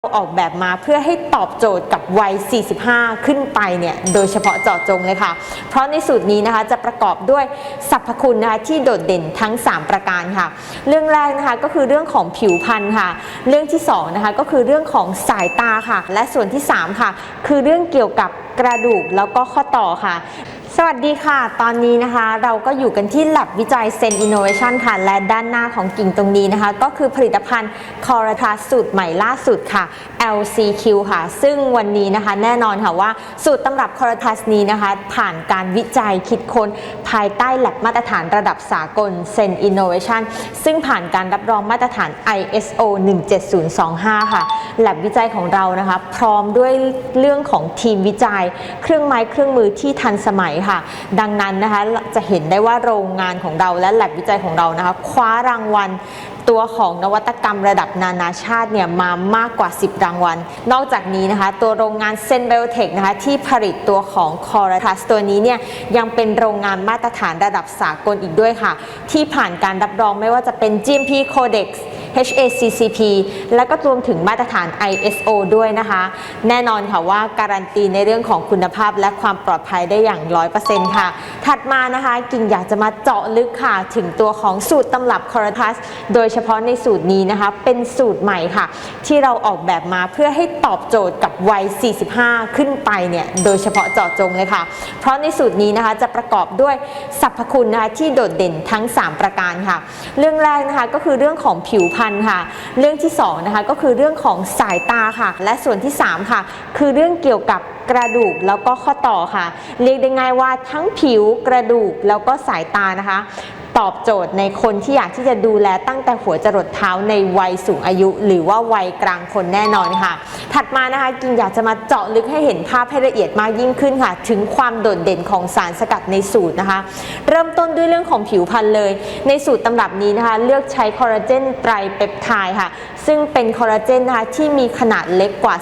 ออกแบบมาเพื่อให้ตอบโจทย์กับวัย 45 ขึ้นไปเนี่ย โดยเฉพาะเจาะจงเลยค่ะ เพราะในสูตรนี้นะคะจะประกอบด้วยสรรพคุณนะคะที่โดดเด่นทั้ง 3 ประการค่ะ เรื่องแรกนะคะก็คือเรื่องของผิวพรรณค่ะ เรื่องที่2นะคะก็คือเรื่องของสายตาค่ะ และส่วนที่ 3 ค่ะ คือเรื่องเกี่ยวกับ กระดูกแล้วก็ข้อต่อค่ะ สวัสดีค่ะ ตอนนี้นะคะเราก็อยู่กันที่ Lab วิจัยเซนอินโนเวชันค่ะ และด้านหน้าของกิ่งตรงนี้นะคะ ก็คือผลิตภัณฑ์คอร์ทัสสูตรใหม่ล่าสุดค่ะ LCQ ค่ะ ซึ่งวันนี้นะคะแน่นอนค่ะว่าสูตรตำรับคอร์ทัสนี้นะคะ ผ่านการวิจัยคิดค้นภายใต้ Lab มาตรฐานระดับสากลเซนอินโนเวชันซึ่งผ่านการรับรองมาตรฐาน ISO 17025 ค่ะ Lab วิจัยของเรานะคะ พร้อมด้วยเรื่องของทีมวิจัยเครื่องไม้เครื่องมือที่ทันสมัยค่ะ ดังนั้นนะคะจะเห็นได้ว่าโรงงานของเราและ Lab วิจัยของเรานะคะคว้ารางวัลตัวของนวัตกรรมระดับนานาชาติเนี่ยมามากกว่า 10 รางวัล นอกจากนี้นะคะ ตัวโรงงานเซนเบลเทคนะคะที่ผลิตตัวของคอร์ทัสตัวนี้เนี่ยยังเป็นโรงงานมาตรฐานระดับสากลอีกด้วยค่ะ ที่ผ่านการรับรองไม่ว่าจะเป็น GMP Codex HACCP และก็รวมถึงมาตรฐาน ISO ด้วยนะคะ แน่นอนค่ะว่าการันตีในเรื่องของคุณภาพและความปลอดภัยได้อย่าง 100%ค่ะ ถัดมานะคะกิ่งอยากจะมาเจาะลึกค่ะ ถึงตัวของสูตรตำรับคอร์ทัสโดยเฉพาะในสูตรนี้นะคะ เป็นสูตรใหม่ค่ะ ที่เราออกแบบมาเพื่อให้ตอบโจทย์กับวัย 45 ขึ้นไปเนี่ยโดยเฉพาะเจาะจงเลยค่ะ เพราะในสูตรนี้นะคะจะประกอบด้วยสรรพคุณนะคะที่โดดเด่นทั้ง 3 ประการค่ะ เรื่องแรกนะคะก็คือเรื่องของผิวพพันธ์ค่ะ เรื่องที่2นะคะก็คือเรื่องของสายตาค่ะ และส่วนที่ 3 ค่ะ คือเรื่องเกี่ยวกับกระดูกแล้วก็ข้อต่อค่ะ เรียกได้ง่ายว่าทั้งผิวกระดูกแล้วก็สายตานะคะ ตอบโจทย์ในคนที่อยากที่จะดูแลตั้งแต่หัวจรดเท้าในวัยสูงอายุ หรือว่าวัยกลางคนแน่นอนค่ะ ถัดมานะคะกินอยากจะมาเจาะลึกให้เห็นภาพให้ละเอียดมากยิ่งขึ้นค่ะ ถึงความโดดเด่นของสารสกัดในสูตรนะคะ เริ่มต้นด้วยเรื่องของผิวพรรณเลย ในสูตรตำรับนี้นะคะ เลือกใช้คอลลาเจนไตรเปปไทด์ค่ะ ซึ่งเป็นคอลลาเจนนะคะที่มีขนาดเล็กกว่า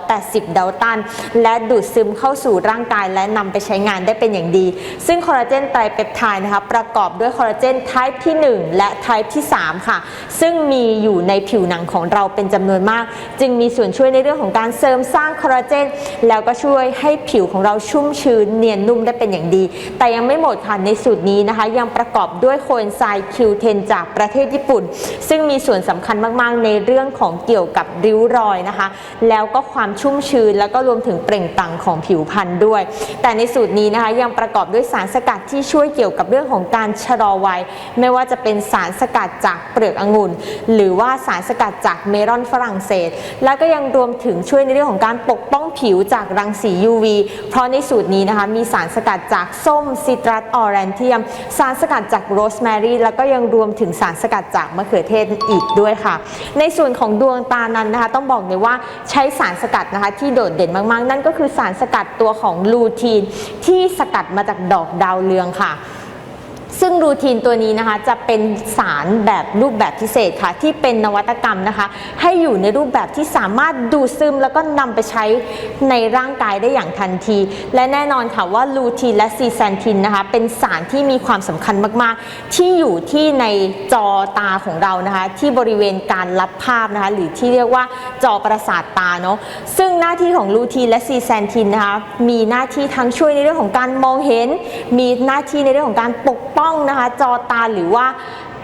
280 เดลตัน และดูดซึมเข้าสู่ร่างกายและนำไปใช้งานได้เป็นอย่างดี ซึ่งคอลลาเจนไตรเปปไทด์นะคะประกอบด้วยคอลลาเจนไทป์ที่ 1 และไทป์ที่ 3 ค่ะ ซึ่งมีอยู่ในผิวหนังของเราเป็นจำนวนมาก จึงมีส่วนช่วยในเรื่องของการเสริมสร้างคอลลาเจนแล้วก็ช่วยให้ผิวของเราชุ่มชื้นเนียนนุ่มได้เป็นอย่างดี แต่ยังไม่หมดค่ะในสูตรนี้นะคะ ยังประกอบด้วยโคเอนไซม์ Q10 จากประเทศญี่ปุ่น ซึ่งมีส่วนสำคัญมากๆในเรื่องของเกี่ยวกับริ้วรอยนะคะ แล้วก็ความชุ่มชื้นแล้วก็รวมถึงเปล่งปลั่งของผิวพรรณด้วย แต่ในสูตรนี้นะคะยังประกอบด้วยสารสกัดที่ช่วยเกี่ยวกับเรื่องของการชะลอวัย ไม่ว่าจะเป็นสารสกัดจากเปลือกองุ่น หรือว่าสารสกัดจากเมลอนฝรั่งเศส แล้วก็ยังรวมถึงช่วยในเรื่องของการปกป้องผิวจากรังสี UV เพราะในสูตรนี้นะคะมีสารสกัดจากส้มซิตรัสออแรนเทียม สารสกัดจากโรสแมรี่แล้วก็ยังรวมถึงสารสกัดจากมะเขือเทศอีกด้วยค่ะ ในส่วนของดวงตานั้นนะคะ ต้องบอกเลยว่าใช้สารสกัดนะคะ ที่โดดเด่นมากๆ นั่นก็คือสารสกัดตัวของลูทีนที่สกัดมาจากดอกดาวเรืองค่ะ ซึ่งรูทีนตัวนี้นะคะจะเป็นสารแบบรูปแบบพิเศษค่ะ ที่เป็นนวัตกรรมนะคะ ให้อยู่ในรูปแบบที่สามารถดูดซึมแล้วก็นำไปใช้ในร่างกายได้อย่างทันที และแน่นอนค่ะว่าลูทีนและซีแซนทินนะคะ เป็นสารที่มีความสำคัญมาก ๆ ที่อยู่ที่ในจอตาของเรานะคะ ที่บริเวณการรับภาพนะคะ หรือที่เรียกว่าจอประสาทตาเนาะซึ่งหน้าที่ของลูทีนและซีแซนทินนะคะมีหน้าที่ทั้งช่วยในเรื่องของการมองเห็น มีหน้าที่ในเรื่องของการปกป้องนะคะ จอตาหรือว่า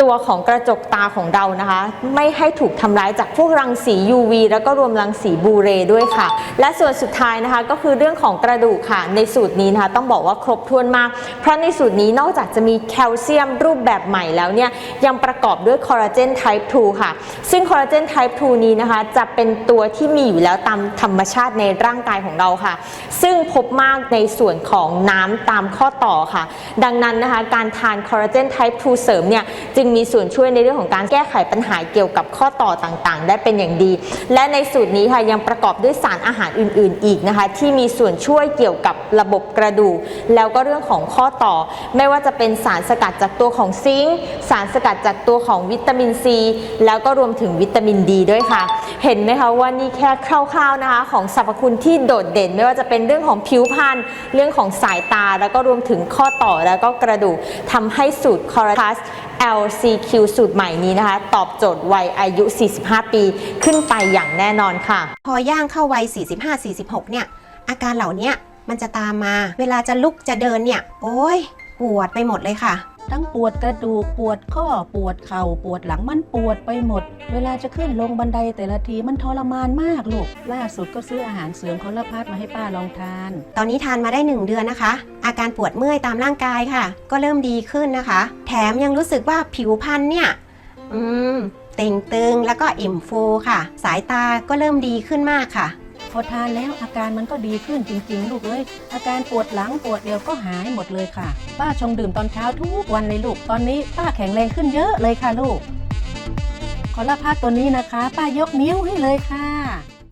ตัวของกระจกตาของเรานะคะ ไม่ให้ถูกทำร้ายจากพวกรังสี UV แล้วก็รวมรังสีบูเรด้วยค่ะ และส่วนสุดท้ายนะคะก็คือเรื่องของกระดูกค่ะ ในสูตรนี้นะคะต้องบอกว่าครบถ้วนมาก เพราะในสูตรนี้นอกจากจะมีแคลเซียมรูปแบบใหม่แล้วเนี่ยยังประกอบด้วยคอลลาเจน type 2ค่ะ ซึ่งคอลลาเจน type 2นี้นะคะจะเป็นตัวที่มีอยู่แล้วตามธรรมชาติในร่างกายของเราค่ะ ซึ่งพบมากในส่วนของน้ำตามข้อต่อค่ะ ดังนั้นนะคะการทานคอลลาเจน type 2เสริมเนี่ยจึงมีส่วนช่วยในเรื่องของการแก้ไขปัญหาเกี่ยวกับข้อต่อต่างๆ ได้เป็นอย่างดี และในสูตรนี้ค่ะยังประกอบด้วยสารอาหารอื่น ๆ อีกนะคะ ที่มีส่วนช่วยเกี่ยวกับระบบกระดูกแล้วก็เรื่องของข้อต่อ ไม่ว่าจะเป็นสารสกัดจากตัวของซิงค์สารสกัดจากตัวของวิตามินซี แล้วก็รวมถึงวิตามินดีด้วยค่ะ เห็นไหมคะว่านี่แค่คร่าวๆนะคะ ของสรรพคุณที่โดดเด่น ไม่ว่าจะเป็นเรื่องของผิวพรรณเรื่องของสายตาแล้วก็รวมถึงข้อต่อแล้วก็กระดูกทำให้สูตรคอร์ทัส LCQ สูตรใหม่นี้นะคะ ตอบโจทย์วัยอายุ 45 ปีขึ้นไปอย่างแน่นอนค่ะ พอย่างเข้าวัย 45-46 เนี่ย อาการเหล่านี้มันจะตามมา เวลาจะลุกจะเดินเนี่ย โอ้ยปวดไปหมดเลยค่ะ ทั้งปวดกระดูกปวดข้อปวดเข่าปวดหลังมันปวดไปหมด เวลาจะขึ้นลงบันไดแต่ละทีมันทรมานมากลูกล่าสุดก็ซื้ออาหารเสริมคอลลาพัดมาให้ป้าลองทาน ตอนนี้ทานมาได้ 1 เดือนนะคะ อาการปวดเมื่อยตามร่างกายค่ะ ก็เริ่มดีขึ้นนะคะ แถมยังรู้สึกว่าผิวพรรณเนี่ยอืมเต่งตึงแล้วก็อิ่มฟูค่ะ สายตาก็เริ่มดีขึ้นมากค่ะ อทานแล้วอาการมันก็ดีขึ้นจริง ๆ ลูกเอ้ยอาการปวดหลังปวดเอวก็หายหมดเลยค่ะ ป้าชงดื่มตอนเช้าทุกวันเลยลูกตอนนี้ป้าแข็งแรงขึ้นเยอะเลยค่ะลูก ขอลลาพาตัวนี้นะคะ ป้ายกนิ้วให้เลยค่ะ